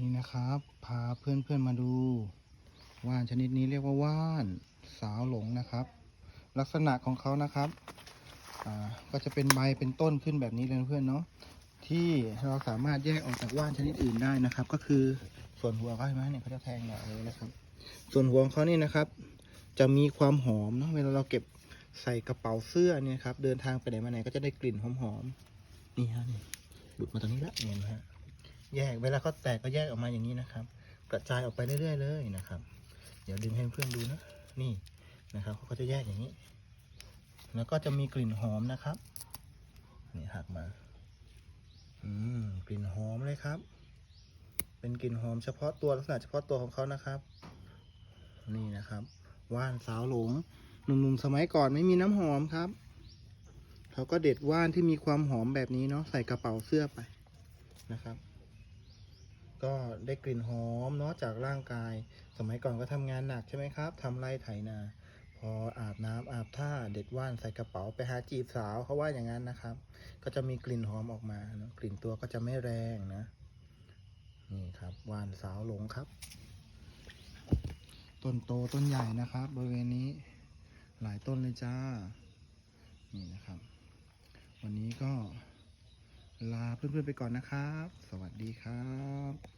นี่นะครับ พาเพื่อนๆมาดูว่านชนิดนี้เรียกว่าว่านสาวหลงนะครับ ลักษณะของเขานะครับก็จะเป็นใบเป็นต้นขึ้นแบบนี้เลยเพื่อนเนาะที่เราสามารถแยกออกจากว่านชนิดอื่นได้นะครับ ก็คือส่วนหัวเขาเห็นไหมเนี่ยเขาจะแทงแบบนี้นะครับ ส่วนหัวของเขานี่นะครับ จะมีความหอมเนาะเวลาเราเก็บใส่กระเป๋าเสื้อเนี่ยครับ เดินทางไปไหนมาไหนก็จะได้กลิ่นหอมๆนี่ฮะนี่บุดมาตรงนี้ละเห็นไหมฮะ แยกเวลาเขาแตกก็แยกออกมาอย่างนี้นะครับ กระจายออกไปเรื่อยๆเลยนะครับ เดี๋ยวดึงให้เพื่อนดูนะนี่นะครับเขาก็จะแยกอย่างนี้ แล้วก็จะมีกลิ่นหอมนะครับนี่หักมา อืมกลิ่นหอมเลยครับ เป็นกลิ่นหอมเฉพาะตัวลักษณะเฉพาะตัวของเขานะครับ นี่นะครับ ว่านสาวหลงหนุ่มๆสมัยก่อนไม่มีน้ำหอมครับเขาก็เด็ดว่านที่มีความหอมแบบนี้เนาะใส่กระเป๋าเสื้อไปนะครับ ก็ได้กลิ่นหอมเนาะจากร่างกาย สมัยก่อนก็ทำงานหนักใช่ไหมครับทำไร่ไถนา พออาบน้ำอาบท่าเด็ดว่านใส่กระเป๋าไปหาจีบสาวเขาว่าอย่างนั้นนะครับ ก็จะมีกลิ่นหอมออกมาเนอะกลิ่นตัวก็จะไม่แรงนะนี่ครับว่านสาวหลงครับ ต้นโตต้นใหญ่นะครับบริเวณนี้หลายต้นเลยจ้า นี่นะครับ วันนี้ก็ลาเพื่อนๆไปก่อนนะครับ สวัสดีครับ